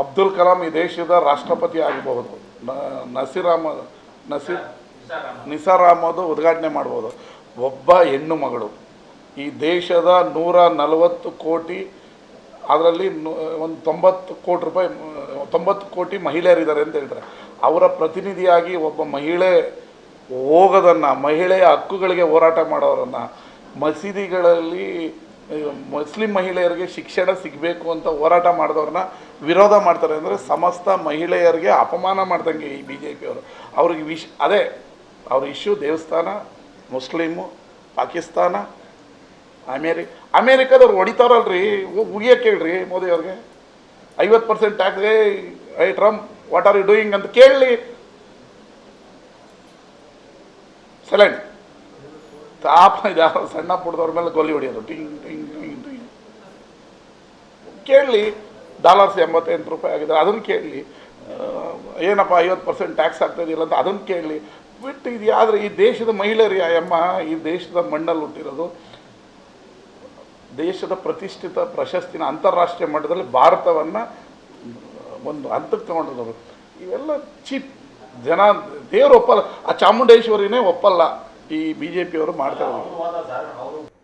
ಅಬ್ದುಲ್ ಕಲಾಂ ಈ ದೇಶದ ರಾಷ್ಟ್ರಪತಿ ಆಗಬಹುದು ನಸೀರ್ ಅಹಮದ್ ನಸೀರ್ ನಿಸಾರ್ ಉದ್ಘಾಟನೆ ಮಾಡ್ಬೋದು. ಒಬ್ಬ ಹೆಣ್ಣು ಮಗಳು. ಈ ದೇಶದ ನೂರ ನಲವತ್ತು ಕೋಟಿ, ಅದರಲ್ಲಿ ಒಂದು ತೊಂಬತ್ತು ಕೋಟಿ ರೂಪಾಯಿ, ತೊಂಬತ್ತು ಕೋಟಿ ಮಹಿಳೆಯರಿದ್ದಾರೆ ಅಂತ ಹೇಳ್ತಾರೆ ಅವರ ಪ್ರತಿನಿಧಿಯಾಗಿ ಒಬ್ಬ ಮಹಿಳೆ ಹೋಗೋದನ್ನು, ಮಹಿಳೆಯ ಹಕ್ಕುಗಳಿಗೆ ಹೋರಾಟ ಮಾಡೋರನ್ನು, ಮಸೀದಿಗಳಲ್ಲಿ, ಮುಸ್ಲಿಂ ಮಹಿಳೆಯರಿಗೆ ಶಿಕ್ಷಣ ಸಿಗಬೇಕು ಅಂತ ಹೋರಾಟ ಮಾಡಿದವ್ರನ್ನ ವಿರೋಧ ಮಾಡ್ತಾರೆ ಅಂದರೆ ಸಮಸ್ತ ಮಹಿಳೆಯರಿಗೆ ಅಪಮಾನ ಮಾಡ್ದಂಗೆ ಈ ಬಿ ಜೆ ಪಿಯವರು ಅವ್ರಿಗೆ ವಿಶ್ ಅದೇ, ಅವ್ರ ಇಶ್ಯೂ ದೇವಸ್ಥಾನ, ಮುಸ್ಲಿಮು, ಪಾಕಿಸ್ತಾನ, ಅಮೇರಿ, ಅಮೇರಿಕಾದವ್ರು ಹೊಡಿತಾರಲ್ರಿ ಉಗಿಯೋಕೆ ಹೇಳ್ರಿ ಮೋದಿ ಅವ್ರಿಗೆ. ಐವತ್ತು percent tax ay Trump what are you doing ಅಂತ ಕೇಳಲಿ ಸೆಲೆಂಡ್ ತಾಪ ಯಾರೋ ಸಣ್ಣ ಪುಟ್ಟದವ್ರ ಮೇಲೆ ಗೊಲ್ಲಿ ಹೊಡಿಯೋದು. ಟಿಂಗ್ ಟಿಂಗ್ ಟಿಂಗ್ ಟಿಂಗ್. ಕೇಳಲಿ ಡಾಲರ್ಸ್ ಎಂಬತ್ತೆಂಟು ರೂಪಾಯಿ ಆಗಿದೆ. ಅದನ್ನು ಕೇಳಲಿ ಏನಪ್ಪ ಐವತ್ತು ಪರ್ಸೆಂಟ್ ಟ್ಯಾಕ್ಸ್ ಆಗ್ತಾಯಿದಿಲ್ಲ ಅಂತ ಅದನ್ನು ಕೇಳಲಿ ಬಿಟ್ಟು ಇದು ಆದರೆ ಈ ದೇಶದ ಮಹಿಳೆಯರು ಅಮ್ಮ, ಈ ದೇಶದ ಮಣ್ಣಲ್ಲಿ ಹುಟ್ಟಿರೋದು, ದೇಶದ ಪ್ರತಿಷ್ಠಿತ ಪ್ರಶಸ್ತಿನ ಅಂತಾರಾಷ್ಟ್ರೀಯ ಮಟ್ಟದಲ್ಲಿ ಭಾರತವನ್ನು ಒಂದು ಹಂತಕ್ಕೆ ತಗೊಂಡಿರೋದು. ಇವೆಲ್ಲ ಚೀಪ್ ಜನ, ದೇವರು ಒಪ್ಪಲ್ಲ, ಆ ಚಾಮುಂಡೇಶ್ವರಿನೇ ಒಪ್ಪಲ್ಲ ಈ ಬಿ ಜೆ ಪಿಯವರು ಮಾಡ್ತಾರೆ